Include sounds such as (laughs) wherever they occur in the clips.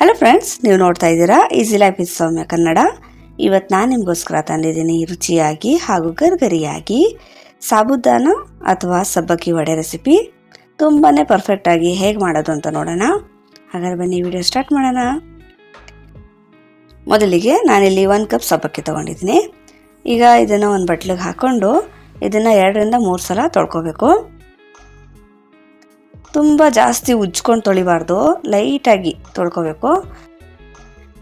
Hello friends ನೀವು ನೋಡ್ತಾ ಇದ್ದೀರಾ easy life is Soumya Kannada ಇವತ್ತು ನಾನು ನಿಮಗೋಸ್ಕರ ತಂದಿದ್ದೀನಿ ರುಚಿಯಾಗಿ ಹಾಗೂ ಗರ್ಗರಿಯಾಗಿ ಸಾಬುದಾನ ಅಥವಾ ಸಬ್ಬಕ್ಕಿ ವಡೆ ರೆಸಿಪಿ ತುಂಬಾ ಪರ್ಫೆಕ್ಟಾಗಿ ಹೇಗೆ ಮಾಡೋದು ಅಂತ ನೋಡೋಣ. ಹಾಗಾದ್ರೆ ಬನ್ನಿ ವಿಡಿಯೋ ಸ್ಟಾರ್ಟ್ ಮಾಡೋಣ. ಮೊದಲಿಗೆ ನಾನಿಲ್ಲಿ ಒಂದು ಕಪ್ ಸಬ್ಬಕ್ಕಿ ತೊಗೊಂಡಿದ್ದೀನಿ. ಈಗ ಇದನ್ನು ಒಂದು ಬಟ್ಲಿಗೆ ಹಾಕ್ಕೊಂಡು ಇದನ್ನು ಎರಡರಿಂದ ಮೂರು ಸಲ ತೊಳ್ಕೊಬೇಕು. ತುಂಬ ಜಾಸ್ತಿ ಉಜ್ಕೊಂಡು ತೊಳಿಬಾರ್ದು, ಲೈಟಾಗಿ ತೊಳ್ಕೊಬೇಕು.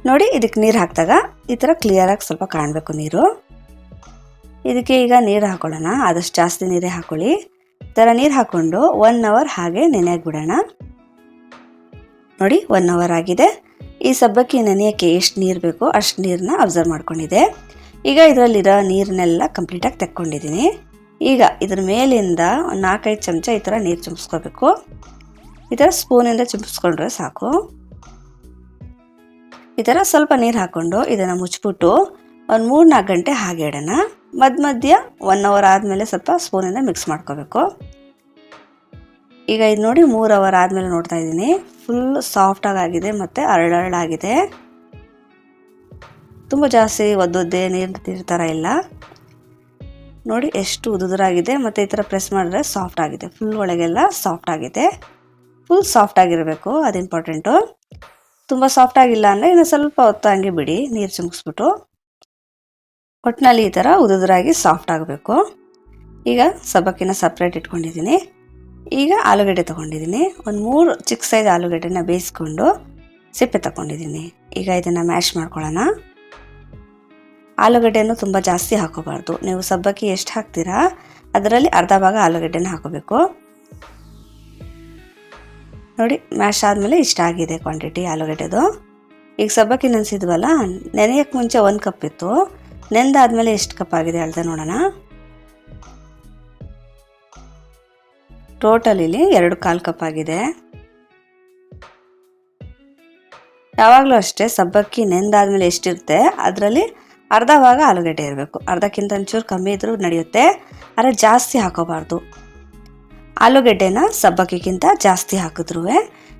ನೋಡಿ, ಇದಕ್ಕೆ ನೀರು ಹಾಕಿದಾಗ ಈ ಥರ ಕ್ಲಿಯರಾಗಿ ಸ್ವಲ್ಪ ಕಾಣಬೇಕು ನೀರು. ಇದಕ್ಕೆ ಈಗ ನೀರು ಹಾಕೊಳ್ಳೋಣ, ಆದಷ್ಟು ಜಾಸ್ತಿ ನೀರೇ ಹಾಕೊಳ್ಳಿ. ಥರ ನೀರು ಹಾಕ್ಕೊಂಡು ಒನ್ ಅವರ್ ಹಾಗೆ ಬಿಡೋಣ ನೋಡಿ ಒನ್ ಅವರ್ ಆಗಿದೆ. ಈ ಸಬ್ಬಕ್ಕಿ ನೆನೆಯೋಕ್ಕೆ ಎಷ್ಟು ನೀರು ಬೇಕೋ ಅಷ್ಟು ನೀರನ್ನ ಅಬ್ಸರ್ವ್ ಮಾಡ್ಕೊಂಡಿದೆ ಈಗ ಇದರಲ್ಲಿರೋ ನೀರನ್ನೆಲ್ಲ ಕಂಪ್ಲೀಟಾಗಿ ತೆಕ್ಕೊಂಡಿದ್ದೀನಿ. ಈಗ ಇದ್ರ ಮೇಲಿಂದ ಒಂದು ನಾಲ್ಕೈದು ಚಮಚ ಈ ಥರ ನೀರು ಚಿಮ್ಸ್ಕೋಬೇಕು ಈ ಥರ ಸ್ಪೂನಿಂದ ಚಿಮ್ಸ್ಕೊಂಡ್ರೆ ಸಾಕು. ಈ ಥರ ಸ್ವಲ್ಪ ನೀರು ಹಾಕ್ಕೊಂಡು ಇದನ್ನು ಮುಚ್ಚಿಬಿಟ್ಟು ಒಂದು ಮೂರು ನಾಲ್ಕು ಗಂಟೆ ಹಾಗೆ ಇಡೋಣ. ಮಧ್ಯ ಮಧ್ಯ ಒನ್ ಅವರ್ ಆದಮೇಲೆ ಸ್ವಲ್ಪ ಸ್ಪೂನಿಂದ ಮಿಕ್ಸ್ ಮಾಡ್ಕೋಬೇಕು. ಈಗ ಇದು ನೋಡಿ ಮೂರು ಅವರ್ ಆದಮೇಲೆ ನೋಡ್ತಾ ಇದ್ದೀನಿ. ಫುಲ್ ಸಾಫ್ಟಾಗಿ ಆಗಿದೆ ಮತ್ತು ಅರಳರಳಾಗಿದೆ. ತುಂಬ ಜಾಸ್ತಿ ಒದ್ದೊದ್ದೆ ನೀರು ಥರ ಇಲ್ಲ. ನೋಡಿ ಎಷ್ಟು ಉದುರಾಗಿದೆ ಮತ್ತು ಈ ಥರ ಪ್ರೆಸ್ ಮಾಡಿದ್ರೆ ಸಾಫ್ಟ್ ಆಗಿದೆ. ಫುಲ್ ಒಳಗೆಲ್ಲ ಸಾಫ್ಟ್ ಆಗಿದೆ. ಫುಲ್ ಸಾಫ್ಟ್ ಆಗಿರಬೇಕು, ಅದು ಇಂಪಾರ್ಟೆಂಟು ತುಂಬ ಸಾಫ್ಟ್ ಆಗಿಲ್ಲ ಅಂದರೆ ಇನ್ನು ಸ್ವಲ್ಪ ಹೊತ್ತು ಹಂಗೆ ಬಿಡಿ, ನೀರು ಚಿಮ್ಕಿಸ್ಬಿಟ್ಟು ಒಟ್ಟಿನಲ್ಲಿ ಈ ಥರ ಉದುರಾಗಿ ಸಾಫ್ಟ್ ಆಗಬೇಕು. ಈಗ ಸಬ್ಬಕ್ಕಿನ ಸಪ್ರೇಟ್ ಇಟ್ಕೊಂಡಿದ್ದೀನಿ. ಈಗ ಆಲೂಗಡ್ಡೆ ತೊಗೊಂಡಿದ್ದೀನಿ. ಒಂದು ಮೂರು ಚಿಕ್ಕ ಸೈಜ್ ಆಲೂಗಡ್ಡೆನ ಬೇಯಿಸ್ಕೊಂಡು ಸಿಪ್ಪೆ ತಗೊಂಡಿದ್ದೀನಿ. ಈಗ ಇದನ್ನು ಮ್ಯಾಶ್ ಮಾಡ್ಕೊಳ್ಳೋಣ. ಆಲೂಗಡ್ಡೆಯನ್ನು ತುಂಬ ಜಾಸ್ತಿ ಹಾಕೋಬಾರ್ದು. ನೀವು ಸಬ್ಬಕ್ಕಿ ಎಷ್ಟು ಹಾಕ್ತೀರಾ? ಅದರಲ್ಲಿ ಅರ್ಧ ಭಾಗ ಆಲೂಗಡ್ಡೆನ ಹಾಕೋಬೇಕು. ನೋಡಿ, ಮ್ಯಾಶ್ ಆದಮೇಲೆ ಇಷ್ಟ ಆಗಿದೆ ಕ್ವಾಂಟಿಟಿ ಆಲೂಗಡ್ಡೆದು. ಈಗ ಸಬ್ಬಕ್ಕಿ ನೆನೆಸಿದ್ವಲ್ಲ ನೆನೆಯೋಕ್ಕೆ ಮುಂಚೆ ಒಂದು ಕಪ್ ಇತ್ತು. ನೆಂದಾದ್ಮೇಲೆ ಎಷ್ಟು ಕಪ್ ಆಗಿದೆ ಅಳ್ದೆ ನೋಡೋಣ. ಟೋಟಲ್ ಇಲ್ಲಿ ಎರಡು ಕಾಲು ಕಪ್ ಆಗಿದೆ. ಯಾವಾಗಲೂ ಅಷ್ಟೇ ಸಬ್ಬಕ್ಕಿ ನೆಂದಾದ್ಮೇಲೆ ಎಷ್ಟಿರುತ್ತೆ ಅದರಲ್ಲಿ ಅರ್ಧ ಭಾಗ ಆಲೂಗಡ್ಡೆ ಇರಬೇಕು. ಅರ್ಧಕ್ಕಿಂತ ಒಂಚೂರು ಕಮ್ಮಿ ಇದ್ದರೂ ನಡೆಯುತ್ತೆ. ಆದರೆ ಜಾಸ್ತಿ ಹಾಕೋಬಾರ್ದು. ಆಲೂಗಡ್ಡೆನ ಸಬ್ಬಕ್ಕಿಗಿಂತ ಜಾಸ್ತಿ ಹಾಕಿದ್ರೂ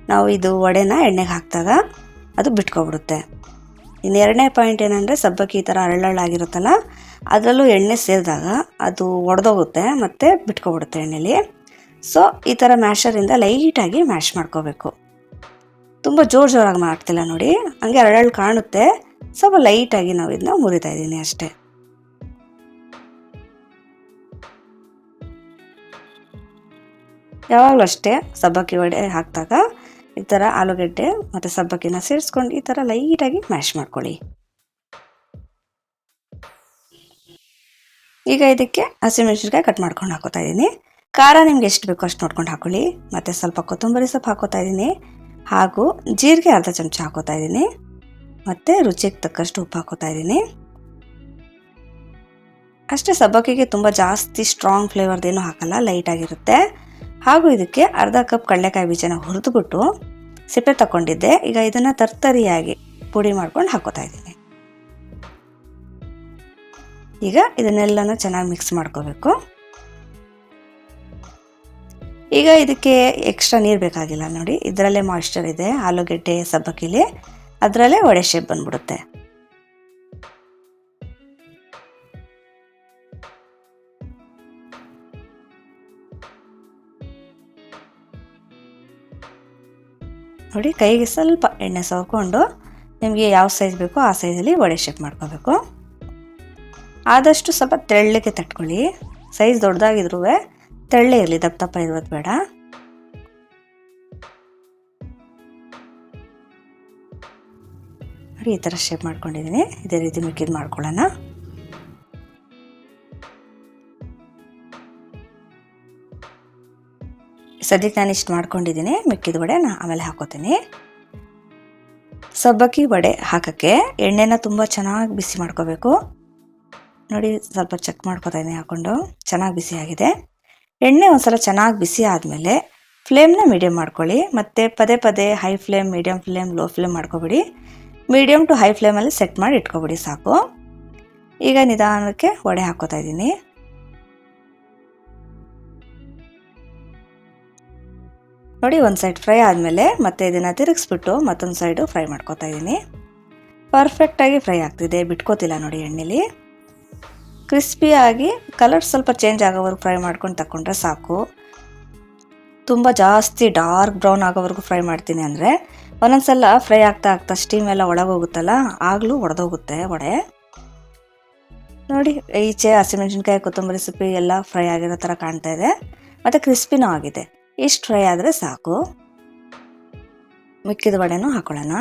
ನಾವು ಇದು ವಡೆನ ಎಣ್ಣೆಗೆ ಹಾಕಿದಾಗ ಅದು ಬಿಟ್ಕೊಬಿಡುತ್ತೆ. ಇನ್ನು ಎರಡನೇ ಪಾಯಿಂಟ್ ಏನಂದರೆ ಸಬ್ಬಕ್ಕಿ ಈ ಥರ ಅರಳಾಗಿರುತ್ತಲ್ಲ ಅದರಲ್ಲೂ ಎಣ್ಣೆ ಸೇರಿದಾಗ ಅದು ಒಡೆದೋಗುತ್ತೆ ಮತ್ತು ಬಿಟ್ಕೊಬಿಡುತ್ತೆ ಎಣ್ಣೆಲಿ. ಸೊ, ಈ ಥರ ಮ್ಯಾಶರಿಂದ ಲೈಟಾಗಿ ಮ್ಯಾಶ್ ಮಾಡ್ಕೋಬೇಕು. ತುಂಬ ಜೋರು ಜೋರಾಗಿ ಮಾಡ್ತಿಲ್ಲ ನೋಡಿ, ಹಂಗೆ ಅರಳ್ ಕಾಣುತ್ತೆ. ಸ್ವಲ್ಪ ಲೈಟಾಗಿ ನಾವು ಇದನ್ನ ಮುರಿತಾ ಇದ್ದೀನಿ ಅಷ್ಟೇ. ಯಾವಾಗಲೂ ಅಷ್ಟೇ ಸಬ್ಬಕ್ಕಿ ವಡೆ ಹಾಕಿದಾಗ ಈ ಥರ ಆಲೂಗಡ್ಡೆ ಮತ್ತು ಸಬ್ಬಕ್ಕಿನ ಸೇರಿಸ್ಕೊಂಡು ಈ ಥರ ಲೈಟಾಗಿ ಮ್ಯಾಶ್ ಮಾಡ್ಕೊಳ್ಳಿ. ಈಗ ಇದಕ್ಕೆ ಹಸಿಮೆಣಸಿನ್ಕಾಯಿ ಕಟ್ ಮಾಡ್ಕೊಂಡು ಹಾಕೋತಾ ಇದ್ದೀನಿ. ಖಾರ ನಿಮ್ಗೆ ಎಷ್ಟು ಬೇಕೋ ಅಷ್ಟು ನೋಡ್ಕೊಂಡು ಹಾಕೊಳ್ಳಿ. ಮತ್ತು ಸ್ವಲ್ಪ ಕೊತ್ತಂಬರಿ ಸೊಪ್ಪು ಹಾಕೋತಾ ಇದ್ದೀನಿ. ಹಾಗೂ ಜೀರಿಗೆ ಅರ್ಧ ಚಮಚ ಹಾಕೋತಾ ಇದ್ದೀನಿ. ಮತ್ತು ರುಚಿಗೆ ತಕ್ಕಷ್ಟು ಉಪ್ಪು ಹಾಕೋತಾ ಇದ್ದೀನಿ. ಅಷ್ಟೇ ಸಬ್ಬಕ್ಕಿಗೆ ತುಂಬ ಜಾಸ್ತಿ ಸ್ಟ್ರಾಂಗ್ ಫ್ಲೇವರ್ದೇನು ಹಾಕಲ್ಲ ಲೈಟಾಗಿರುತ್ತೆ ಹಾಗೂ ಇದಕ್ಕೆ ಅರ್ಧ ಕಪ್ ಕಡಲೆಕಾಯಿ ಬೀಜನ ಹುರಿದುಬಿಟ್ಟು ಸಿಪ್ಪೆ ತಗೊಂಡಿದ್ದೆ ಈಗ ಇದನ್ನು ತರ್ತರಿಯಾಗಿ ಪುಡಿ ಮಾಡ್ಕೊಂಡು ಹಾಕೋತಾ ಇದ್ದೀನಿ. ಈಗ ಇದನ್ನೆಲ್ಲನೂ ಚೆನ್ನಾಗಿ ಮಿಕ್ಸ್ ಮಾಡ್ಕೋಬೇಕು. ಈಗ ಇದಕ್ಕೆ ಎಕ್ಸ್ಟ್ರಾ ನೀರು ಬೇಕಾಗಿಲ್ಲ ನೋಡಿ. ಇದರಲ್ಲೇ ಮಾಯ್ಶ್ಚರ್ ಇದೆ, ಆಲೂಗೆಡ್ಡೆ, ಸಬ್ಬಕ್ಕಿಲಿ. ಅದರಲ್ಲೇ ವಡೆ ಶೇಪ್ ಬಂದ್ಬಿಡುತ್ತೆ. ನೋಡಿ ಕೈಗೆ ಸ್ವಲ್ಪ ಎಣ್ಣೆ ಸವ್ಕೊಂಡು ನಿಮಗೆ ಯಾವ ಸೈಜ್ ಬೇಕೋ ಆ ಸೈಜಲ್ಲಿ ವಡೆ ಶೇಪ್ ಮಾಡ್ಕೋಬೇಕು. ಆದಷ್ಟು ಸ್ವಲ್ಪ ತೆಳ್ಳಗೆ ತಟ್ಕೊಳ್ಳಿ. ಸೈಜ್ ದೊಡ್ಡದಾಗಿದ್ರೂ ತೆಳ್ಳೆ ಇರಲಿ, ದಪ್ಪ ದಪ್ಪ ಇರೋದು ಬೇಡ. ನೋಡಿ ಈ ಥರ ಶೇಪ್ ಮಾಡ್ಕೊಂಡಿದ್ದೀನಿ. ಇದೇ ರೀತಿ ಮಿಕ್ಕಿದ್ದು ಮಾಡ್ಕೊಳ್ಳೋಣ. ಸದ್ಯಕ್ಕೆ ನಾನು ಇಷ್ಟು ಮಾಡ್ಕೊಂಡಿದ್ದೀನಿ. ಮಿಕ್ಕಿದ ವಡೆ ನಾ ಆಮೇಲೆ ಹಾಕೋತೀನಿ. ಸಬ್ಬಕ್ಕಿ ವಡೆ ಹಾಕೋಕ್ಕೆ ಎಣ್ಣೆನ ತುಂಬ ಚೆನ್ನಾಗಿ ಬಿಸಿ ಮಾಡ್ಕೋಬೇಕು. ನೋಡಿ, ಸ್ವಲ್ಪ ಚೆಕ್ ಮಾಡ್ಕೋತಾ ಇದ್ದೀನಿ ಹಾಕ್ಕೊಂಡು ಚೆನ್ನಾಗಿ ಬಿಸಿ ಆಗಿದೆ. ಎಣ್ಣೆ ಒಂದ್ಸಲ ಚೆನ್ನಾಗಿ ಬಿಸಿ ಆದಮೇಲೆ ಫ್ಲೇಮ್ನ ಮೀಡಿಯಮ್ ಮಾಡ್ಕೊಳ್ಳಿ. ಮತ್ತು ಪದೇ ಪದೇ high flame medium flame low flame ಮಾಡ್ಕೊಬಿಡಿ. Medium to high ಫ್ಲೇಮಲ್ಲಿ ಸೆಟ್ ಮಾಡಿ ಇಟ್ಕೊಬಿಡಿ ಸಾಕು. ಈಗ ನಿಧಾನಕ್ಕೆ ವಡೆ ಹಾಕೋತಾ ಇದ್ದೀನಿ. ನೋಡಿ, ಒಂದು ಸೈಡ್ ಫ್ರೈ ಆದಮೇಲೆ ಮತ್ತೆ ಇದನ್ನು ತಿರುಗಿಸ್ಬಿಟ್ಟು ಮತ್ತೊಂದು ಸೈಡು ಫ್ರೈ ಮಾಡ್ಕೊತಾ ಇದ್ದೀನಿ. ಪರ್ಫೆಕ್ಟಾಗಿ ಫ್ರೈ ಆಗ್ತಿದೆ, ಬಿಟ್ಕೋತಿಲ್ಲ ನೋಡಿ ಎಣ್ಣೆಲಿ. ಕ್ರಿಸ್ಪಿಯಾಗಿ ಕಲರ್ ಸ್ವಲ್ಪ ಚೇಂಜ್ ಆಗೋವರೆಗೂ ಫ್ರೈ ಮಾಡ್ಕೊಂಡು ತಗೊಂಡ್ರೆ ಸಾಕು. ತುಂಬ ಜಾಸ್ತಿ ಡಾರ್ಕ್ ಬ್ರೌನ್ ಆಗೋವರೆಗೂ ಫ್ರೈ ಮಾಡ್ತೀನಿ ಅಂದರೆ ಒಂದೊಂದ್ಸಲ ಫ್ರೈ ಆಗ್ತಾ ಆಗ್ತಾ ಸ್ಟೀಮ್ ಎಲ್ಲ ಒಳಗೋಗುತ್ತಲ್ಲ, ಆಗಲೂ ಒಡೆದೋಗುತ್ತೆ ವಡೆ. ನೋಡಿ, ಈಚೆ ಹಸಿಮೆಣಸಿನ್ಕಾಯಿ, ಕೊತ್ತಂಬರಿ ಸೊಪ್ಪು ಎಲ್ಲ ಫ್ರೈ ಆಗಿರೋ ಥರ ಕಾಣ್ತಾ ಇದೆ. ಮತ್ತು ಕ್ರಿಸ್ಪಿನೂ ಆಗಿದೆ. ಇಷ್ಟು ಫ್ರೈ ಆದರೆ ಸಾಕು. ಮಿಕ್ಕಿದ ವಡೆನೂ ಹಾಕೊಳ್ಳೋಣ.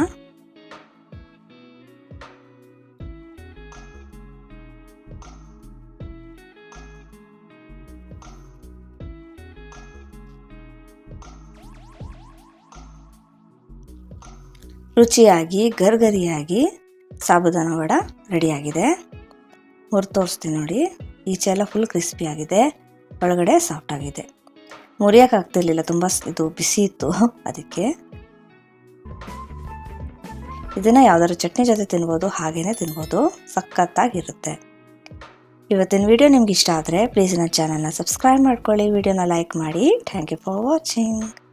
ರುಚಿಯಾಗಿ, ಗರ್ಗರಿಯಾಗಿ ಸಾಬುದಾನ ವಡ ರೆಡಿಯಾಗಿದೆ. ಹೊರ ತೋರಿಸ್ತೀನಿ ನೋಡಿ. ಈಚೆ ಎಲ್ಲ ಫುಲ್ ಕ್ರಿಸ್ಪಿ ಆಗಿದೆ. ಒಳಗಡೆ ಸಾಫ್ಟ್ ಆಗಿದೆ. ಮುರಿಯೋಕ್ಕಾಗ್ತಿರ್ಲಿಲ್ಲ ತುಂಬ ಇದು ಬಿಸಿ ಇತ್ತು (laughs) ಅದಕ್ಕೆ. ಇದನ್ನು ಯಾವ್ದಾದ್ರು ಚಟ್ನಿ ಜೊತೆ ತಿನ್ಬೋದು ಹಾಗೇ ತಿನ್ಬೋದು. ಸಖತ್ತಾಗಿರುತ್ತೆ. ಇವತ್ತಿನ ವಿಡಿಯೋ ನಿಮ್ಗೆ ಇಷ್ಟ ಆದರೆ ಪ್ಲೀಸ್ ನನ್ನ ಚಾನಲ್ನ ಸಬ್ಸ್ಕ್ರೈಬ್ ಮಾಡ್ಕೊಳ್ಳಿ. ವಿಡಿಯೋನ ಲೈಕ್ ಮಾಡಿ. Thank you for watching